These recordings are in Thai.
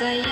за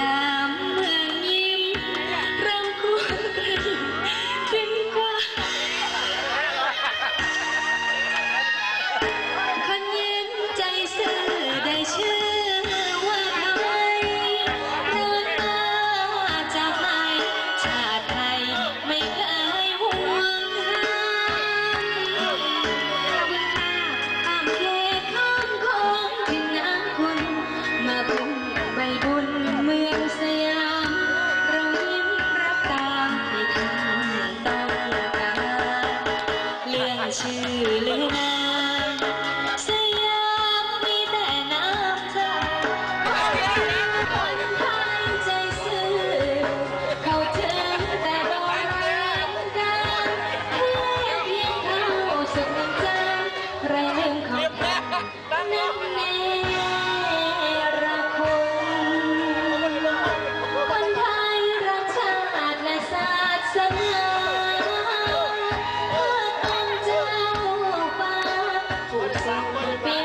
สัญญาว่าต้องเจ้าฟ้า ผู้สั่งบน